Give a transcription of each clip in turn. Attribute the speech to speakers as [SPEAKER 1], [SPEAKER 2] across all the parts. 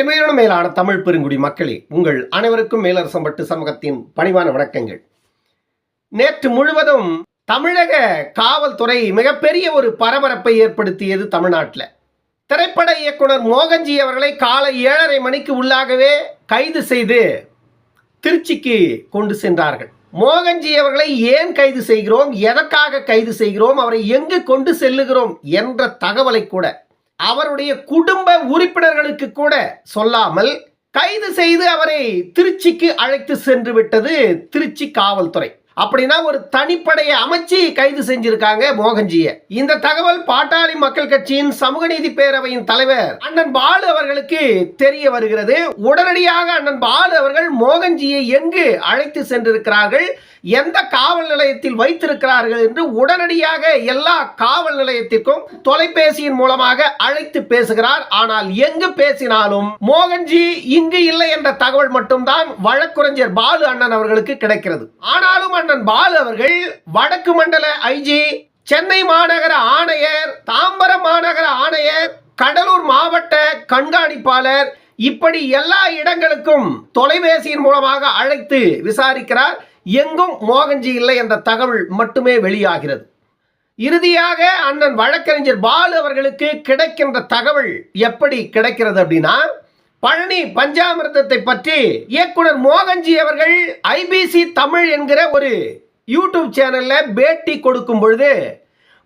[SPEAKER 1] எமையான மேலான தமிழ் பெருங்குடி மக்களே உங்கள் அனைவருக்கும் மேலரசம்பட்டு சமூகத்தின் பணிவான வணக்கங்கள். நேற்று முழுவதும் தமிழக காவல்துறை மிகப்பெரிய ஒரு பரபரப்பை ஏற்படுத்தியது தமிழ்நாட்டில். திரைப்பட இயக்குனர் மோகன்ஜி அவர்களை காலை ஏழரை மணிக்கு உள்ளாகவே கைது செய்து திருச்சிக்கு கொண்டு சென்றார்கள். மோகன்ஜி அவர்களை ஏன் கைது செய்கிறோம்? எதற்காக கைது செய்கிறோம்? அவரை எங்கு கொண்டு செல்லுகிறோம்? என்ற தகவலை கூட அவருடைய குடும்ப உறுப்பினர்களுக்கு கூட சொல்லாமல் கைது செய்து அவரை திருச்சிக்கு அழைத்து சென்று விட்டது திருச்சி காவல்துறை. அப்படின்னா ஒரு தனிப்படையை அமைச்சு கைது செஞ்சிருக்காங்க மோகன்ஜியை. இந்த தகவல் பாட்டாளி மக்கள் கட்சியின் சமூக நீதி பேரவையின் தலைவர் அண்ணன் பாலு அவர்களுக்கு தெரிய வருகிறது. உடனடியாக அண்ணன் பாலு அவர்கள் மோகன்ஜியை எங்கு அழைத்து சென்றிருக்கிறார்கள் எந்த காவல் நிலையத்தில் வைத்திருக்கிறார்கள் என்று உடனடியாக எல்லா காவல் நிலையத்திற்கும் தொலைபேசியின் மூலமாக அழைத்து பேசுகிறார். ஆனால் எங்கு பேசினாலும் மோகன்ஜி இங்கு இல்லை என்ற தகவல் மட்டும்தான் வழக்குரைஞர் பாலு அண்ணன் அவர்களுக்கு கிடைக்கிறது. ஆனாலும் கண்ணன் பாலு அவர்கள் வடக்கு மண்டல ஐஜி சென்னை மாநகர ஆணையர் தாம்பரம் மாநகர ஆணையர் கடலூர் மாவட்ட கண்காணிப்பாளர் இப்படி எல்லா இடங்களுக்கும் தொலைபேசியின் மூலமாக அழைத்து விசாரிக்கிறார். எங்கும் மோகன்ஜி இல்லை என்ற தகவல் மட்டுமே வெளியாகிறது. இறுதியாக அண்ணன் வழக்கறிஞர் பாலு அவர்களுக்கு கிடைக்கின்ற தகவல் எப்படி கிடைக்கிறது அப்படின்னா பழனி பஞ்சாமிர்தத்தை பற்றி இயக்குனர் மோகன்ஜி அவர்கள் ஐபிசி தமிழ் என்கிற ஒரு யூடியூப் சேனல்ல பேட்டி கொடுக்கும் பொழுது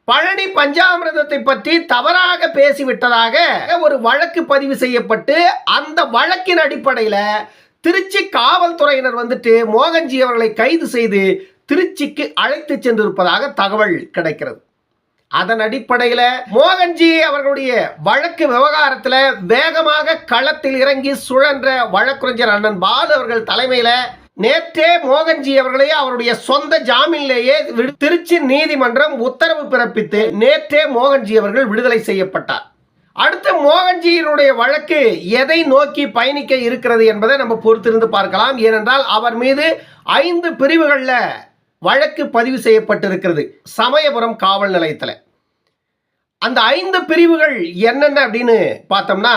[SPEAKER 1] பழனி பஞ்சாமிர்தத்தை பற்றி தவறாக பேசிவிட்டதாக ஒரு வழக்கு பதிவு செய்யப்பட்டு அந்த வழக்கின் அடிப்படையில் திருச்சி காவல்துறையினர் வந்துட்டு மோகன்ஜி அவர்களை கைது செய்து திருச்சிக்கு அழைத்து சென்றிருப்பதாக தகவல் கிடைக்கிறது. அதன் அடிப்படையில் மோகன்ஜி அவர்களுடைய வழக்கு விவகாரத்தில் வேகமாக களத்தில் இறங்கி சுழன்ற வழக்குரைஞர் அண்ணன் பாலு அவர்கள் தலைமையில் நேற்றே மோகன்ஜி அவர்களையே அவருடைய சொந்த ஜாமீனிலேயே விடு- திருச்சி நீதிமன்றம் உத்தரவு பிறப்பித்து நேற்றே மோகன்ஜி அவர்கள் விடுதலை செய்யப்பட்டார். அடுத்து மோகன்ஜியினுடைய வழக்கு எதை நோக்கி பயணிக்க இருக்கிறது என்பதை நம்ம பொறுத்திருந்து பார்க்கலாம். ஏனென்றால் அவர் மீது ஐந்து பிரிவுகளில் வழக்கு பதிவு செய்யப்பட்டிருக்கிறது. சமயபுரம் காவல் நிலையத்தில். அந்த ஐந்து பிரிவுகள் என்னென்ன அப்படின்னு பார்த்தோம்னா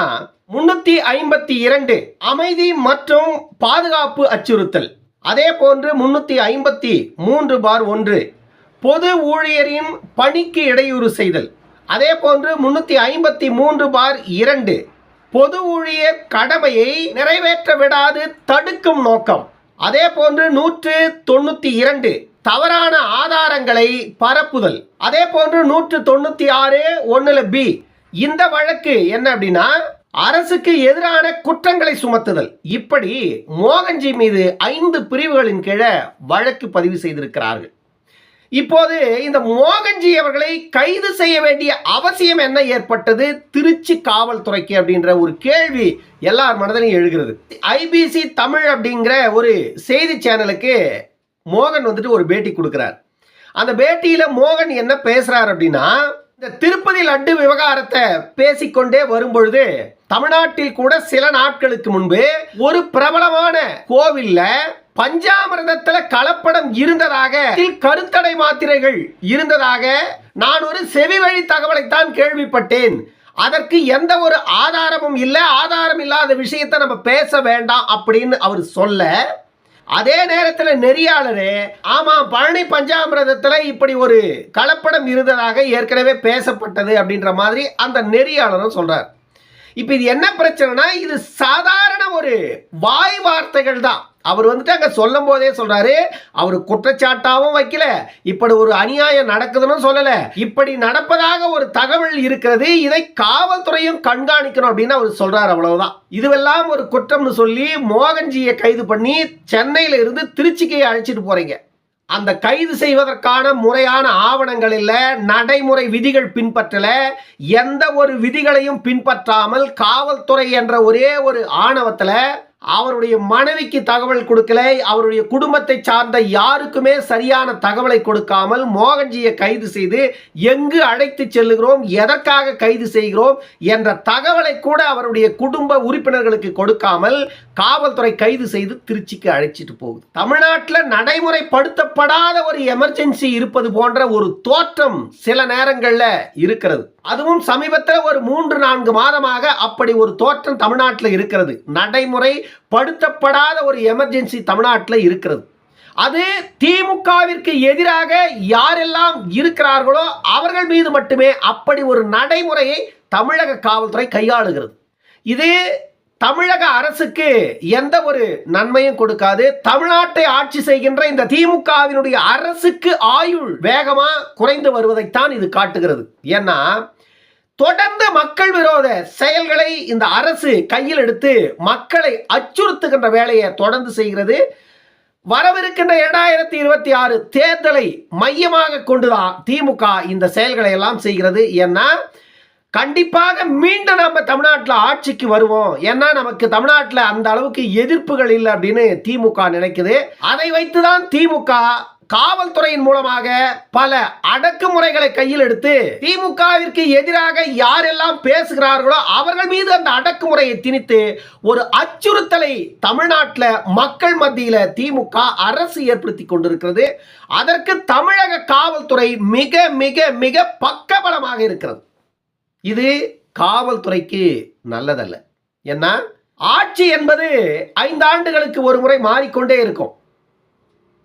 [SPEAKER 1] முன்னூத்தி ஐம்பத்தி இரண்டு அமைதி மற்றும் பாதுகாப்பு அச்சுறுத்தல். அதே போன்று முன்னூத்தி ஐம்பத்தி மூன்று பார் ஒன்று பொது ஊழியரின் பணிக்கு இடையூறு செய்தல். அதே போன்று முன்னூத்தி ஐம்பத்தி மூன்று பார் இரண்டு பொது ஊழியர் கடமையை நிறைவேற்ற விடாது தடுக்கும் நோக்கம். அதே போன்று நூற்று தொண்ணூத்தி இரண்டு தவறான ஆதாரங்களை பரப்புதல். அதே போன்று நூற்று தொண்ணூத்தி ஆறு ஒன்றில் பி. இந்த வழக்கு என்ன அப்படின்னா அரசுக்கு எதிரான குற்றங்களை சுமத்துதல். இப்படி மோகன்ஜி மீது ஐந்து பிரிவுகளின் கீழே வழக்கு பதிவு செய்திருக்கிறார்கள். இப்போது இந்த மோகன்ஜி அவர்களை கைது செய்ய வேண்டிய அவசியம் என்ன ஏற்பட்டது? திருச்சி காவல்துறைக்கு அப்படின்ற ஒரு கேள்வி எல்லார் மனதிலையும் எழுகிறது. ஐபிசி தமிழ் அப்படிங்கிற ஒரு செய்தி சேனலுக்கு மோகன் வந்துட்டு ஒரு பேட்டி கொடுக்குறார். அந்த பேட்டியில் மோகன் என்ன பேசுகிறார் அப்படின்னா இந்த திருப்பதி லட்டு விவகாரத்தை பேசிக்கொண்டே வரும்பொழுது தமிழ்நாட்டில் கூட சில நாட்களுக்கு முன்பு ஒரு பிரபலமான கோவில்ல பஞ்சாமிரதத்துல கலப்படம் இருந்ததாக கருத்தடை மாத்திரைகள் இருந்ததாக நான் ஒரு செவி வழி தகவலைத்தான் கேள்விப்பட்டேன். அதற்கு எந்த ஒரு ஆதாரமும் இல்லை ஆதாரம் இல்லாத விஷயத்தை நம்ம பேச வேண்டாம் அப்படின்னு அவர் சொல்ல அதே நேரத்தில் நெறியாளரே ஆமாம் பழனி பஞ்சாமிரதத்தில் இப்படி ஒரு கலப்படம் இருந்ததாக ஏற்கனவே பேசப்பட்டது அப்படின்ற மாதிரி அந்த நெறியாளரும் சொல்கிறார் இப்போ இது என்ன பிரச்சனைனா இது சாதாரண ஒரு வாய் வார்த்தைகள் தான் அவர் வந்துட்டு அங்கே சொல்லும் போதே சொல்கிறாரு அவர் குற்றச்சாட்டாகவும் வைக்கல இப்படி ஒரு அநியாயம் நடக்குதுன்னு சொல்லலை. இப்படி நடப்பதாக ஒரு தகவல் இருக்கிறது இதை காவல்துறையும் கண்காணிக்கணும் அப்படின்னு அவர் சொல்கிறார் அவ்வளவுதான். இதுவெல்லாம் ஒரு குற்றம்னு சொல்லி மோகன்ஜியை கைது பண்ணி சென்னையில் இருந்து திருச்சிக்கு அழைச்சிட்டு போகிறீங்க அந்த கைது செய்வதற்கான முறையான ஆவணங்கள் இல்லை நடைமுறை விதிகள் பின்பற்றல எந்த ஒரு விதிகளையும் பின்பற்றாமல் காவல்துறை என்ற ஒரே ஒரு ஆணவத்தில் அவருடைய மனைவிக்கு தகவல் கொடுக்கல அவருடைய குடும்பத்தை சார்ந்த யாருக்குமே சரியான தகவலை கொடுக்காமல் மோகன்ஜியை கைது செய்து எங்கு அழைத்து செல்லுகிறோம் எதற்காக கைது செய்கிறோம் என்ற தகவலை கூட அவருடைய குடும்ப உறுப்பினர்களுக்கு கொடுக்காமல் காவல்துறை கைது செய்து திருச்சிக்கு அழைச்சிட்டு போகுது. தமிழ்நாட்டில் நடைமுறைப்படுத்தப்படாத ஒரு எமர்ஜென்சி இருப்பது போன்ற ஒரு தோற்றம் சில நேரங்களில் இருக்கிறது. அதுவும் சமீபத்தில் ஒரு மூன்று நான்கு மாதமாக அப்படி ஒரு தோற்றம் தமிழ்நாட்டில் இருக்கிறது. நடைமுறை படுத்தப்படாத ஒரு எமர்ஜென்சி தமிழ்நாட்டில் இருக்கிறது. அது திமுகவிற்கு எதிராக யாரெல்லாம் இருக்கிறார்களோ அவர்கள் மீது மட்டுமே அப்படி ஒரு நடைமுறையை தமிழக காவல்துறை கையாளுகிறது. இது தமிழக அரசுக்கு எந்த ஒரு நன்மையும் கொடுக்காது. தமிழ்நாட்டை ஆட்சி செய்கின்ற இந்த திமுகவினுடைய அரசுக்கு ஆயுள் வேகமாக குறைந்து வருவதைத்தான் இது காட்டுகிறது. ஏன்னா தொடர்ந்து மக்கள் விரோத செயல்களை இந்த அரசு கையில் எடுத்து மக்களை அச்சுறுத்துகின்ற வேலையை தொடர்ந்து செய்கிறது. வரவிருக்கின்ற இரண்டாயிரத்தி இருபத்தி ஆறு தேர்தலை மையமாக கொண்டுதான் திமுக இந்த செயல்களை எல்லாம் செய்கிறது. ஏன்னா கண்டிப்பாக மீண்டும் நம்ம தமிழ்நாட்டில் ஆட்சிக்கு வருவோம். ஏன்னா நமக்கு தமிழ்நாட்டில் அந்த அளவுக்கு எதிர்ப்புகள் இல்லை அப்படின்னு திமுக நினைக்குது. அதை வைத்துதான் திமுக காவல்துறையின் மூலமாக பல அடக்குமுறைகளை கையில் எடுத்து திமுகவிற்கு எதிராக யாரெல்லாம் பேசுகிறார்களோ அவர்கள் மீது அந்த அடக்குமுறையை திணித்து ஒரு அச்சுறுத்தலை தமிழ்நாட்டில் மக்கள் மத்தியில் திமுக அரசு ஏற்படுத்தி கொண்டிருக்கிறது. அதற்கு தமிழக காவல்துறை மிக மிக மிக பக்கபலமாக இருக்கிறது. இது காவல்துறைக்கு நல்லதல்ல. ஏன்னா ஆட்சி என்பது ஐந்து ஆண்டுகளுக்கு ஒரு முறை மாறிக்கொண்டே இருக்கும்.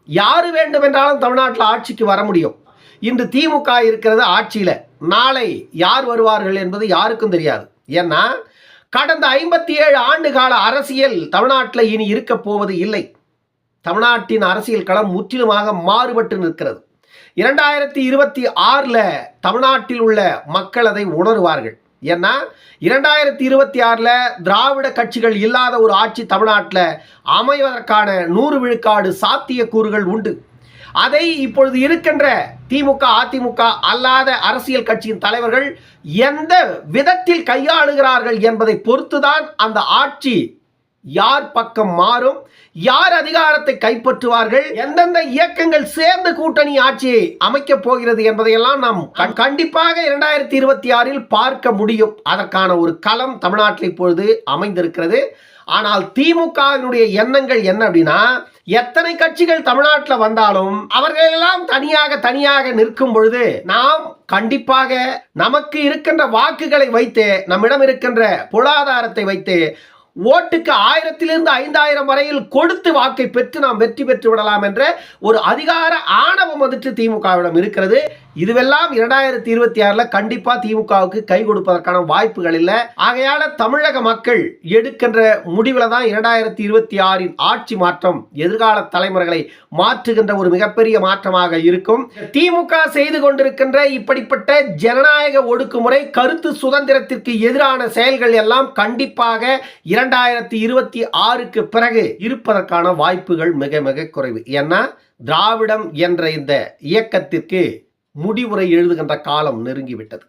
[SPEAKER 1] யாரு வேண்டுமென்றாலும் தமிழ்நாட்டில் ஆட்சிக்கு வர முடியும். இன்று திமுக இருக்கிறது ஆட்சியில். நாளை யார் வருவார்கள் என்பது யாருக்கும் தெரியாது. ஏன்னா கடந்த ஐம்பத்தி ஏழு ஆண்டு கால அரசியல் தமிழ்நாட்டில் இனி இருக்க போவது இல்லை. தமிழ்நாட்டின் அரசியல் களம் முற்றிலுமாக மாறுபட்டு நிற்கிறது. இரண்டாயிரத்தி இருபத்தி ஆறில் தமிழ்நாட்டில் உள்ள மக்கள் அதை உணருவார்கள். ஏன்னா இரண்டாயிரத்தி இருபத்தி ஆறில் திராவிட கட்சிகள் இல்லாத ஒரு ஆட்சி தமிழ்நாட்டில் அமைவதற்கான நூறு விழுக்காடு சாத்தியக்கூறுகள் உண்டு. அதை இப்பொழுது இருக்கின்ற திமுக அதிமுக அல்லாத அரசியல் கட்சியின் தலைவர்கள் எந்த விதத்தில் கையாளுகிறார்கள் என்பதை பொறுத்துதான் அந்த ஆட்சி யார் பக்கம் மாறும் யார் அதிகாரத்தை கைப்பற்றுவார்கள் எந்தெந்த இயக்கங்கள் சேர்ந்து கூட்டணி ஆட்சியை அமைக்கப் போகிறது என்பதையெல்லாம் நாம் கண்- கண்டிப்பாக இரண்டாயிரத்தி இருபத்தி ஆறில் பார்க்க முடியும். அதற்கான ஒரு களம் தமிழ்நாட்டில் இப்பொழுது அமைந்திருக்கிறது. ஆனால் திமுகவினுடைய எண்ணங்கள் என்ன அப்படின்னா எத்தனை கட்சிகள் தமிழ்நாட்டில் வந்தாலும் அவர்களெல்லாம் தனியாக தனியாக நிற்கும் பொழுது நாம் கண்டிப்பாக நமக்கு இருக்கின்ற வாக்குகளை வைத்து நம்மிடம் இருக்கின்ற பொருளாதாரத்தை வைத்து ஓட்டுக்கு ஆயிரத்திலிருந்து ஐந்தாயிரம் வரையில் கொடுத்து வாக்கை பெற்று நாம் வெற்றி பெற்று விடலாம் என்ற ஒரு அதிகார ஆணவம் வந்துட்டு திமுகவிடம் இருக்கிறது. இதுவெல்லாம் இரண்டாயிரத்தி இருபத்தி ஆறுல கண்டிப்பா திமுகவுக்கு கை கொடுப்பதற்கான வாய்ப்புகள் இல்லை. ஆகையால தமிழக மக்கள் எடுக்கின்ற முடிவுல தான் இரண்டாயிரத்தி இருபத்தி ஆறின் ஆட்சி மாற்றம் எதிர்கால தலைமுறைகளை மாற்றுகின்ற ஒரு மிகப்பெரிய மாற்றமாக இருக்கும். திமுக செய்து கொண்டிருக்கின்ற இப்படிப்பட்ட ஜனநாயக ஒடுக்குமுறை கருத்து சுதந்திரத்திற்கு எதிரான செயல்கள் எல்லாம் கண்டிப்பாக இரண்டாயிரத்தி இருபத்தி ஆறுக்கு பிறகு இருப்பதற்கான வாய்ப்புகள் மிக மிக குறைவு. ஏன்னா திராவிடம் என்ற இந்த இயக்கத்திற்கு முடிவுரை எழுதுகின்ற காலம் நெருங்கிவிட்டது.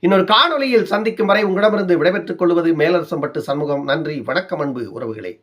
[SPEAKER 1] இன்னொரு காணொலியில் சந்திக்கும் வரை உங்களிடமிருந்து விடைபெற்றுக் கொள்வது மேலரசம்பட்டு சண்முகம். நன்றி வணக்கம் அன்பு உறவுகளே.